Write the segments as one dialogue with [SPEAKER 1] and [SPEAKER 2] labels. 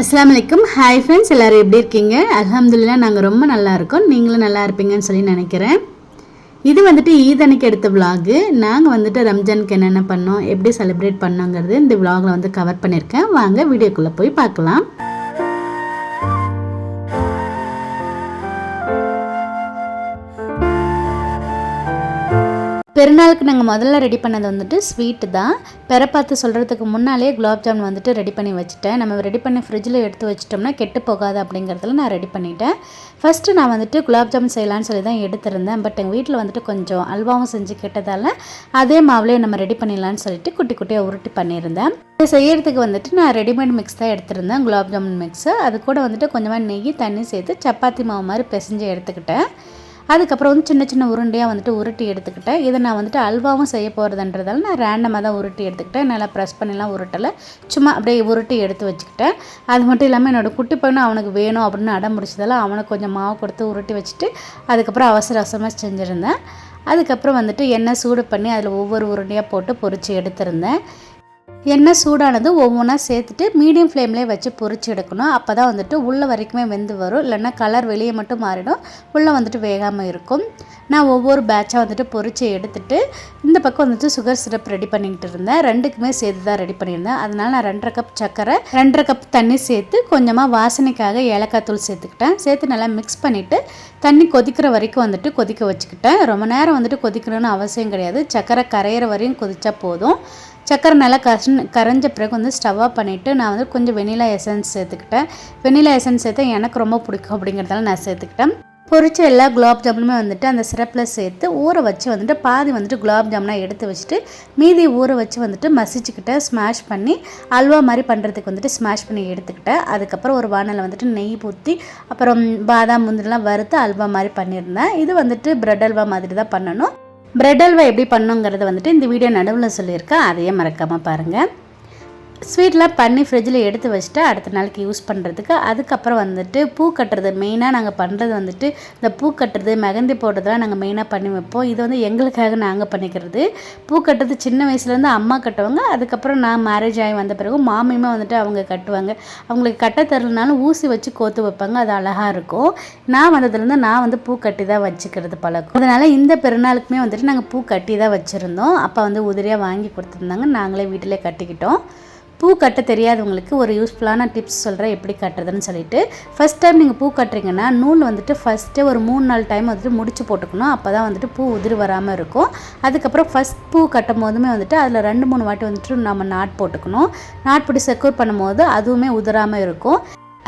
[SPEAKER 1] அஸ்லாம் வலைக்கும் hi friends எல்லோரும் எப்படி இருக்கீங்க? அலமதுல்லா நாங்கள் ரொம்ப நல்லா இருக்கோம். நீங்களும் நல்லா இருப்பீங்கன்னு சொல்லி நினைக்கிறேன். இது வந்துட்டு ஈத் அன்னைக்கு எடுத்த விலாகு நாங்கள் வந்துட்டு ரம்ஜானுக்கு என்னென்ன பண்ணோம் எப்படி செலிப்ரேட் பண்ணோங்கிறது இந்த விலாகில் வந்து கவர் பண்ணியிருக்கேன். வாங்க வீடியோக்குள்ளே போய் பார்க்கலாம். நாளுக்கு நாங்கள் முதல்ல ரெடி பண்ணது வந்துட்டு ஸ்வீட்டு தான். பெற பார்த்து சொல்கிறதுக்கு முன்னாலே குலாப் ஜாமுன் வந்துட்டு ரெடி பண்ணி வச்சுட்டேன். நம்ம ரெடி பண்ணி ஃப்ரிட்ஜில் எடுத்து வச்சிட்டோம்னா கெட்டு போகாது அப்படிங்கிறதுல நான் ரெடி பண்ணிட்டேன். ஃபஸ்ட்டு நான் வந்துட்டு குலாப் ஜாமுன் செய்யலான்னு சொல்லி தான் எடுத்திருந்தேன். பட் எங்கள் வீட்டில் வந்துட்டு கொஞ்சம் அல்வாவும் செஞ்சு கேட்டதால் அதே மாவுலேயே நம்ம ரெடி பண்ணிடலான்னு சொல்லிட்டு குட்டி குட்டியாக உருட்டி பண்ணியிருந்தேன். இதை செய்கிறதுக்கு வந்துட்டு நான் ரெடிமேட் மிக்ஸ் தான் எடுத்திருந்தேன். குலாப் ஜாமுன் மிக்ஸு அது கூட வந்துட்டு கொஞ்சமாக நெய் தண்ணி சேர்த்து சப்பாத்தி மாவு மாதிரி பிசைஞ்சு எடுத்துக்கிட்டேன். அதுக்கப்புறம் வந்து சின்ன சின்ன உருண்டையாக வந்துட்டு உருட்டி எடுத்துக்கிட்டேன். இதை நான் வந்துட்டு அல்வாவும் செய்ய போகிறதுன்றதால நான் ரேண்டமாக தான் உருட்டி எடுத்துக்கிட்டேன். நல்லா ப்ரெஸ் பண்ணிலாம் உருட்டலை. சும்மா அப்படியே உருட்டி எடுத்து வச்சுக்கிட்டேன். அது மட்டும் இல்லாமல் என்னோடய குட்டி பையனும் அவனுக்கு வேணும் அப்படின்னு அடம் முடிச்சதால அவனுக்கு கொஞ்சம் மாவு கொடுத்து உருட்டி வச்சுட்டு அதுக்கப்புறம் அவசர அவசரமாக செஞ்சுருந்தேன். அதுக்கப்புறம் வந்துட்டு எண்ணெய் சூடு பண்ணி அதில் ஒவ்வொரு உருண்டையாக போட்டு பொறிச்சு எடுத்திருந்தேன். எண்ணெய் சூடானது ஒவ்வொன்றா சேர்த்துட்டு மீடியம் ஃப்ளேம்லேயே வச்சு பொரிச்சு எடுக்கணும். அப்போ தான் வந்துட்டு உள்ளே வரைக்குமே வெந்து வரும். இல்லைன்னா கலர் வெளியே மட்டும் மாறிடும். உள்ளே வந்துட்டு வேகாமல் இருக்கும். நான் ஒவ்வொரு பேட்சாக வந்துட்டு பொறிச்சு எடுத்துட்டு இந்த பக்கம் வந்துட்டு சுகர் சிரப் ரெடி பண்ணிக்கிட்டு இருந்தேன். ரெண்டுக்குமே சேர்த்து தான் ரெடி பண்ணியிருந்தேன். அதனால் நான் ரெண்டரை கப் சர்க்கரை ரெண்டரை கப் தண்ணி சேர்த்து கொஞ்சமாக வாசனைக்காக ஏலக்காய் தூள் சேர்த்துக்கிட்டேன். சேர்த்து நல்லா மிக்ஸ் பண்ணிவிட்டு தண்ணி கொதிக்கிற வரைக்கும் வந்துட்டு கொதிக்க வச்சுக்கிட்டேன். ரொம்ப நேரம் வந்துட்டு கொதிக்கணும்னு அவசியம் கிடையாது. சர்க்கரை கரையிற வரையும் கொதித்தா போதும். சக்கரை நல்லா கசன் கரைஞ்ச பிறகு வந்து ஸ்டவ் ஆஃப் பண்ணிவிட்டு நான் வந்து கொஞ்சம் வெனிலா எசன்ஸ் சேர்த்துக்கிட்டேன். வெனிலா எசன்ஸ் சேர்த்து எனக்கு ரொம்ப பிடிக்கும் அப்படிங்கிறதால நான் சேர்த்துக்கிட்டேன். பொரிச்ச எல்லா குலாப் ஜாமுனுமே வந்துட்டு அந்த சிரப்பில் சேர்த்து ஊற வச்சு வந்துட்டு பாதி வந்துட்டு குலாப் ஜாமுனாக எடுத்து வச்சுட்டு மீதி ஊற வச்சு வந்துட்டு மசிச்சுக்கிட்டேன் ஸ்மாஷ் பண்ணி அல்வா மாதிரி பண்ணுறதுக்கு வந்துட்டு ஸ்மாஷ் பண்ணி எடுத்துக்கிட்டேன். அதுக்கப்புறம் ஒரு வானலில் வந்துட்டு நெய் ஊற்றி அப்புறம் பாதாம் முந்திரிலாம் வறுத்து அல்வா மாதிரி பண்ணியிருந்தேன். இது வந்துட்டு ப்ரெட் அல்வா மாதிரி தான் பண்ணணும். பிரெட் அல்வா எப்படி பண்ணுங்கிறத வந்துட்டு இந்த வீடியோ நடுவில் சொல்லியிருக்கேன். அதையே மறக்காமல் பாருங்கள் ஸ்வீட்லாம் பண்ணி ஃப்ரிட்ஜில் எடுத்து வச்சுட்டு அடுத்த நாளைக்கு யூஸ் பண்ணுறதுக்கு அதுக்கப்புறம் வந்துட்டு பூ கட்டுறது மெயினாக நாங்கள் பண்ணுறது வந்துட்டு இந்த பூ கட்டுறது மெகந்தி போடுறதுலாம் நாங்கள் மெயினாக பண்ணி வைப்போம். இது வந்து எங்களுக்காக நாங்கள் பண்ணிக்கிறது. பூ கட்டுறது சின்ன வயசுலேருந்து அம்மா கட்டுவாங்க. அதுக்கப்புறம் நான் மேரேஜ் ஆகி வந்த பிறகு மாமியுமே வந்துட்டு அவங்க கட்டுவாங்க. அவங்களுக்கு கட்ட தரலனாலும் ஊசி வச்சு கோத்து வைப்பாங்க. அது அழகாக இருக்கும். நான் வந்ததுலேருந்து நான் வந்து பூ கட்டி தான் வச்சுக்கிறது பழக்கம். அதனால் இந்த பெருநாளுக்குமே வந்துட்டு நாங்கள் பூ கட்டி தான் வச்சுருந்தோம். அப்போ வந்து உதிரியாக வாங்கி கொடுத்துருந்தாங்க. நாங்களே வீட்டிலே கட்டிக்கிட்டோம். பூ கட்ட தெரியாதவங்களுக்கு ஒரு யூஸ்ஃபுல்லான டிப்ஸ் சொல்கிறேன் எப்படி கட்டுறதுன்னு சொல்லிட்டு. ஃபஸ்ட் டைம் நீங்கள் பூ கட்டுறீங்கன்னா நூல் வந்துட்டு ஃபஸ்ட்டு ஒரு மூணு நாலு டைம் வந்துட்டு முடிச்சு போட்டுக்கணும். அப்போ தான் வந்துட்டு பூ உதிரி வராமல் இருக்கும். அதுக்கப்புறம் ஃபஸ்ட் பூ கட்டும் போதுமே வந்துட்டு அதில் ரெண்டு மூணு வாட்டி வந்துட்டு நம்ம நாட் போட்டுக்கணும். நாட் போட்டு செக்யூர் பண்ணும்போது அதுவுமே உதிராமல் இருக்கும்.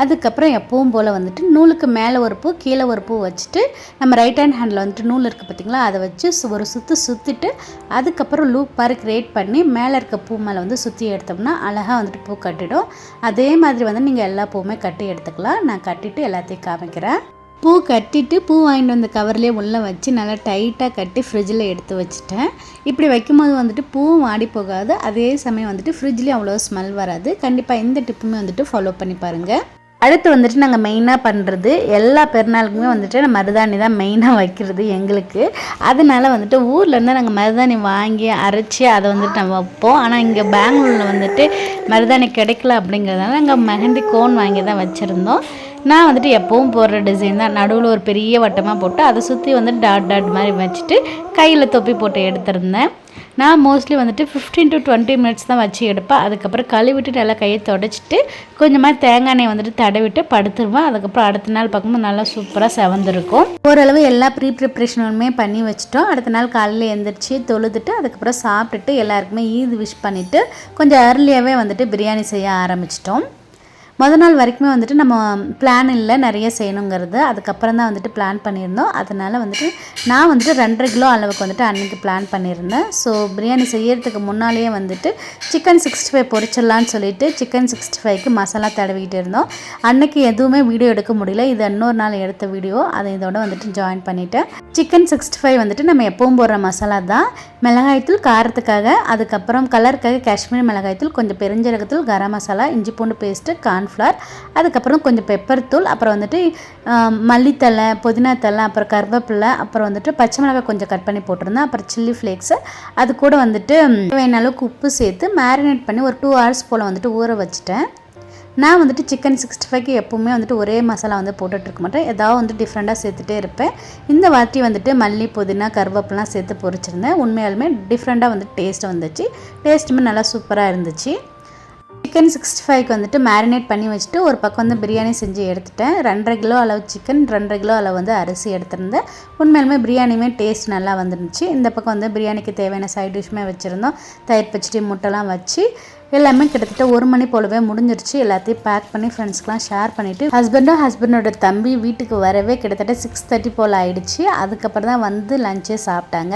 [SPEAKER 1] அதுக்கப்புறம் எப்பவும் போல் வந்துட்டு நூலுக்கு மேலே ஒரு பூ கீழே ஒரு பூ வச்சுட்டு நம்ம ரைட் ஹேண்ட் ஹேண்டில் வந்துட்டு நூல் இருக்குது பார்த்திங்களா அதை வச்சு ஒரு சுற்று சுற்றிட்டு அதுக்கப்புறம் லூப் பார் கிரியேட் பண்ணி மேலே இருக்க பூ மேலே வந்து சுற்றி எடுத்தோம்னா அழகாக வந்துட்டு பூ கட்டிடும். அதே மாதிரி வந்து நீங்கள் எல்லா பூவுமே கட்டி எடுத்துக்கலாம். நான் கட்டிட்டு எல்லாத்தையும் காமிக்கிறேன். பூ கட்டிட்டு பூ வாங்கிட்டு வந்த கவர்லேயே உள்ளே வச்சு நல்லா டைட்டாக கட்டி ஃப்ரிட்ஜில் எடுத்து வச்சுட்டேன். இப்படி வைக்கும்போது வந்துட்டு பூவும் வாடி போகாது. அதே சமயம் வந்துட்டு ஃப்ரிட்ஜ்லேயும் அவ்வளோ ஸ்மெல் வராது. கண்டிப்பாக இந்த டிப்புமே வந்துட்டு ஃபாலோ பண்ணி பாருங்கள் அடுத்து வந்துட்டு நாங்கள் மெயினாக பண்ணுறது எல்லா பெருநாளுக்குமே வந்துட்டு மருதாணி தான் மெயினாக வைக்கிறது எங்களுக்கு. அதனால வந்துட்டு ஊர்லேருந்து நாங்கள் மருதாணி வாங்கி அரைச்சி அதை வந்துட்டு நம்ம வைப்போம். ஆனால் இங்கே பெங்களூரில் வந்துட்டு மருதாணி கிடைக்கல அப்படிங்கிறதுனால நாங்கள் மெஹந்தி கோன் வாங்கி தான் வச்சுருந்தோம். நான் வந்துட்டு எப்பவும் போடுற டிசைன் தான். நடுவில் ஒரு பெரிய வட்டமாக போட்டு அதை சுற்றி வந்து டாட் டாட் மாதிரி வச்சுட்டு கையில் தொப்பி போட்டு எடுத்திருந்தேன். நான் மோஸ்ட்லி வந்துட்டு ஃபிஃப்டீன் டு டுவெண்ட்டி மினிட்ஸ் தான் வச்சு எடுப்பேன். அதுக்கப்புறம் கழுவிட்டு நல்லா கையை தொடச்சிட்டு கொஞ்சமாக தேங்காய் எண்ணெய் வந்துட்டு தடவிட்டு படுத்துருவேன். அதுக்கப்புறம் அடுத்த நாள் பார்க்கும்போது நல்லா சூப்பராக செவந்திருக்கும். ஓரளவு எல்லா ப்ரீ ப்ரிப்ரேஷனுமே பண்ணி வச்சுட்டோம். அடுத்த நாள் காலையில் எழுந்திரிச்சு தொழுதுட்டு அதுக்கப்புறம் சாப்பிட்டுட்டு எல்லாருக்குமே ஈது விஷ் பண்ணிவிட்டு கொஞ்சம் அர்லியாகவே வந்துட்டு பிரியாணி செய்ய ஆரம்பிச்சிட்டோம். முத நாள் வரைக்குமே வந்துட்டு நம்ம பிளான் இல்லை நிறைய செய்யணுங்கிறது. அதுக்கப்புறம் தான் வந்துட்டு பிளான் பண்ணியிருந்தோம். அதனால் வந்துட்டு நான் வந்துட்டு ரெண்டரை கிலோ அளவுக்கு வந்துட்டு அன்றைக்கி பிளான் பண்ணியிருந்தேன். ஸோ பிரியாணி செய்யறதுக்கு முன்னாலேயே வந்துட்டு சிக்கன் சிக்ஸ்டி ஃபைவ் பொரிச்சிடலான்னு சொல்லிட்டு சிக்கன் சிக்ஸ்டி ஃபைவ்க்கு மசாலா தடவிக்கிட்டு இருந்தோம். அன்னைக்கு எதுவுமே வீடியோ எடுக்க முடியல. இது இன்னொரு நாள் எடுத்த வீடியோ. அதை இதோட வந்துட்டு ஜாயின் பண்ணிட்டேன். சிக்கன் சிக்ஸ்டி ஃபைவ் வந்துட்டு நம்ம எப்பவும் போடுற மசாலா தான். மிளகாய்த்தூள் காரத்துக்காக. அதுக்கப்புறம் கலருக்காக காஷ்மீர் மிளகாய்த்தூள் கொஞ்சம் பெருஞ்சீரகத்தூள் கரம் மசாலா இஞ்சி பூண்டு பேஸ்ட்டு கார்ன்ஃப்ளவர் அதுக்கப்புறம் கொஞ்சம் பெப்பர் தூள் அப்புறம் வந்துட்டு மல்லித்தலை மல்லித்தழை புதினா தழை அப்புறம் கருவேப்பிலை அப்புறம் வந்துட்டு பச்சை மிளகாய் கொஞ்சம் கட் பண்ணி போட்டிருந்தேன் அப்புறம் சில்லி ஃப்ளேக்ஸு அது கூட வந்துட்டு வேணாலும் அளவுக்கு உப்பு சேர்த்து மேரினேட் பண்ணி ஒரு டூ ஹவர்ஸ் போல் வந்துட்டு ஊற வச்சுட்டேன். நான் வந்துட்டு சிக்கன் சிக்ஸ்டி ஃபைவ்க்கு எப்போவுமே வந்துட்டு ஒரே மசாலா வந்து போட்டுட்ருக்க மாட்டேன். ஏதாவது வந்து டிஃப்ரெண்ட்டாக சேர்த்துட்டே இருப்பேன். இந்த வாட்டி வந்துட்டு மல்லி புதினா கருவேப்பிலாம் சேர்த்து பொரிச்சிருந்தேன். உண்மையாலுமே டிஃப்ரெண்ட்டாக வந்து டேஸ்ட் வந்துச்சு. டேஸ்ட்டுமே நல்லா சூப்பராக இருந்துச்சு. சிக்கன் சிக்ஸ்டி ஃபைவ்க்கு வந்துட்டு மேரினேட் பண்ணி வச்சுட்டு ஒரு பக்கம் வந்து பிரியாணி செஞ்சு எடுத்துட்டேன். ரெண்டரை கிலோ அளவு சிக்கன் ரெண்டரை கிலோ அளவு வந்து அரிசி எடுத்திருந்தேன். உண்மையிலுமே பிரியாணியுமே டேஸ்ட் நல்லா வந்துருந்துச்சு. இந்த பக்கம் வந்து பிரியாணிக்கு தேவையான சைட் டிஷ்மே வச்சுருந்தோம். தயிர் பச்சடி முட்டைலாம் வச்சு எல்லாமே கிட்டத்தட்ட ஒரு மணி போலவே முடிஞ்சிருச்சு. எல்லாத்தையும் பேக் பண்ணி ஃப்ரெண்ட்ஸ்க்குலாம் ஷேர் பண்ணிவிட்டு ஹஸ்பண்டும் ஹஸ்பண்டோட தம்பி வீட்டுக்கு வரவே கிட்டத்தட்ட சிக்ஸ் தேர்ட்டி போல் ஆயிடுச்சு. அதுக்கப்புறம் தான் வந்து லஞ்சே சாப்பிட்டாங்க.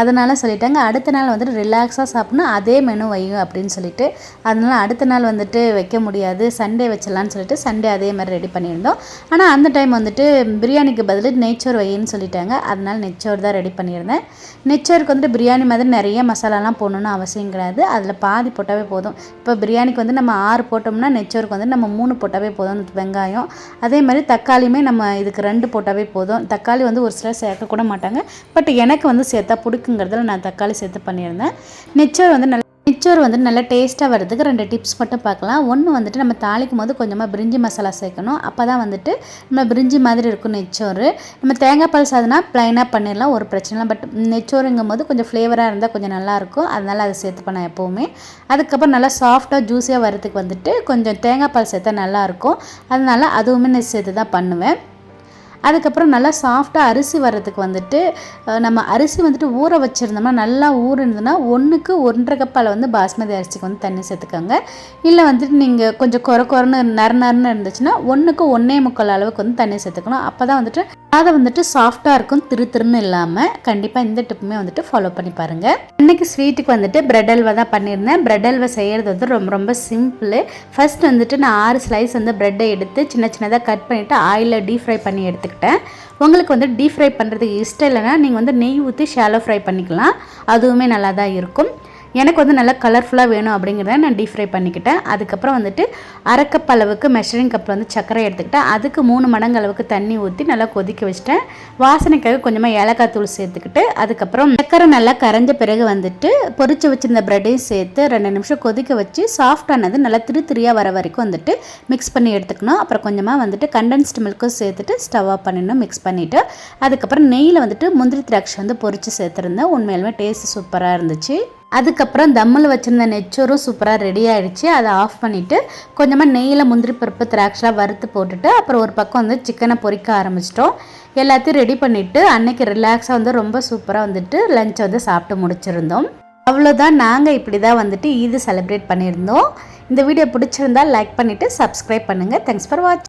[SPEAKER 1] அதனால் சொல்லிட்டாங்க அடுத்த நாள் வந்துட்டு ரிலாக்ஸாக சாப்பிட்ணும் அதே மெனு வையும் அப்படின்னு சொல்லிட்டு. அதனால் அடுத்த நாள் வந்துட்டு வைக்க முடியாது சண்டே வச்சிடலான்னு சொல்லிட்டு சண்டே அதே மாதிரி ரெடி பண்ணியிருந்தோம். ஆனால் அந்த டைம் வந்துட்டு பிரியாணிக்கு பதில் நெச்சோர் வையின்னு சொல்லிட்டாங்க. அதனால் நெச்சோர் தான் ரெடி பண்ணியிருந்தேன். நெச்சோருக்கு வந்துட்டு பிரியாணி மாதிரி நிறைய மசாலாலாம் போடணுன்னு அவசியம் கிடையாது. அதில் பாதி போட்டாவே போதும். இப்போ பிரியாணிக்கு வந்து நம்ம ஆறு போட்டோம்னா நெச்சோருக்கு வந்து நம்ம மூணு போட்டாவே போதும். வெங்காயம். அதே மாதிரி தக்காளியுமே நம்ம இதுக்கு ரெண்டு போட்டாவே போதும். தக்காளி வந்து ஒரு சிலர் சேர்க்க கூட மாட்டாங்க. பட் எனக்கு வந்து சேர்த்தா பிடிக்குங்கிறதுல நான் தக்காளி சேர்த்து பண்ணியிருந்தேன். நெச்சோர் வந்து நல்லா மிச்சோர் வந்துட்டு நல்லா டேஸ்ட்டாக வரதுக்கு ரெண்டு டிப்ஸ் மட்டும் பார்க்கலாம். ஒன்று வந்துட்டு நம்ம தாளிக்கும் போது கொஞ்சமாக பிரிஞ்சி மசாலா சேர்க்கணும். அப்போ தான் வந்துட்டு நம்ம பிரிஞ்சி மாதிரி இருக்கும் நெச்சோறு. நம்ம தேங்காய் பால் சாதனா ப்ளைனாக பண்ணிடலாம் ஒரு பிரச்சனை இல்லை. பட் நெச்சோருங்கும் போது கொஞ்சம் ஃப்ளேவராக இருந்தால் கொஞ்சம் நல்லாயிருக்கும் அதனால் அதை சேர்த்துப்பேன் நான் எப்போவுமே. அதுக்கப்புறம் நல்லா சாஃப்டாக ஜூஸியாக வரதுக்கு வந்துட்டு கொஞ்சம் தேங்காய் பால் சேர்த்தா நல்லாயிருக்கும் அதனால் அதுவுமே நான் சேர்த்து தான் பண்ணுவேன். அதுக்கப்புறம் நல்லா சாஃப்டாக அரிசி வர்றதுக்கு வந்துட்டு நம்ம அரிசி வந்துட்டு ஊற வச்சுருந்தோம்னா நல்லா ஊறுனதுன்னா ஒன்றுக்கு ஒன்றரை கப்பால் வந்து பாஸ்மதி அரிசிக்கு வந்து தண்ணி சேர்த்துக்கோங்க. இல்லை வந்துட்டு நீங்கள் கொஞ்சம் குறை குறைன்னு நர நறுன்னு இருந்துச்சுன்னா ஒன்றுக்கு ஒன்றே முக்கால் அளவுக்கு வந்து தண்ணி சேர்த்துக்கணும். அப்போ தான் வந்துட்டு அதை வந்துட்டு சாஃப்டாக இருக்கும் திரு திருன்னு இல்லாமல் கண்டிப்பாக இந்த டிப்புமே வந்துட்டு ஃபாலோ பண்ணி பாருங்கள் இன்றைக்கி ஸ்வீட்டுக்கு வந்துட்டு பிரெட் அல்வா தான் பண்ணியிருந்தேன். பிரெட் அல்வா செய்கிறது வந்து ரொம்ப ரொம்ப சிம்பிள் ஃபஸ்ட் வந்துட்டு நான் ஆறு ஸ்லைஸ் வந்து ப்ரெட்டை எடுத்து சின்ன சின்னதாக கட் பண்ணிவிட்டு ஆயிலில் டீப் ஃப்ரை பண்ணி எடுத்துக்கிட்டேன். உங்களுக்கு வந்து டீப் ஃப்ரை பண்ணுறதுக்கு இஷ்டம் இல்லைன்னா நீங்கள் வந்து நெய் ஊற்றி ஷாலோ ஃப்ரை பண்ணிக்கலாம். அதுவுமே நல்லா தான் இருக்கும். எனக்கு வந்து நல்லா கலர்ஃபுல்லாக வேணும் அப்படிங்கிறத நான் டீப் ஃப்ரை பண்ணிக்கிட்டேன். அதுக்கப்புறம் வந்துட்டு அரைக்கப் அளவுக்கு மெஷரிங் கப்பில் வந்து சர்க்கரை எடுத்துக்கிட்டேன். அதுக்கு மூணு மடங்கு அளவுக்கு தண்ணி ஊற்றி நல்லா கொதிக்க வச்சுட்டேன். வாசனைக்காக கொஞ்சமாக ஏலக்காய் தூள் சேர்த்துக்கிட்டு அதுக்கப்புறம் சர்க்கரை நல்லா கரைஞ்ச பிறகு வந்துட்டு பொறிச்சு வச்சிருந்த ப்ரெட்டையும் சேர்த்து ரெண்டு நிமிஷம் கொதிக்க வச்சு சாஃப்டானது நல்லா திரு திரியாக வர வரைக்கும் வந்துட்டு மிக்ஸ் பண்ணி எடுத்துக்கணும். அப்புறம் கொஞ்சமாக வந்துட்டு கண்டென்ஸ்டு மில்க்கும் சேர்த்துட்டு ஸ்டவ் ஆஃப் பண்ணிடணும் மிக்ஸ் பண்ணிவிட்டு அதுக்கப்புறம் நெய்யில் வந்துட்டு முந்திரி திராட்சை வந்து பொறிச்சு சேர்த்துருந்தேன். உண்மையிலுமே டேஸ்ட் சூப்பராக இருந்துச்சு. அதுக்கப்புறம் தம்மில் வச்சுருந்த நெச்சோரும் சூப்பராக ரெடி ஆகிடுச்சு அதை ஆஃப் பண்ணிவிட்டு கொஞ்சமாக நெய்யில் முந்திரி பருப்பு திராட்சைலாம் வறுத்து போட்டுட்டு அப்புறம் ஒரு பக்கம் வந்து சிக்கனை பொறிக்க ஆரம்பிச்சிட்டோம். எல்லாத்தையும் ரெடி பண்ணிவிட்டு அன்னைக்கு ரிலாக்ஸாக வந்து ரொம்ப சூப்பராக வந்துட்டு லஞ்சை வந்து சாப்பிட்டு முடிச்சிருந்தோம். அவ்வளோதான் நாங்கள் இப்படி தான் வந்துட்டு ஈது செலிப்ரேட் பண்ணியிருந்தோம். இந்த வீடியோ பிடிச்சிருந்தா லைக் பண்ணிவிட்டு சப்ஸ்கிரைப் பண்ணுங்கள் தேங்க்ஸ் ஃபார் வாட்ச்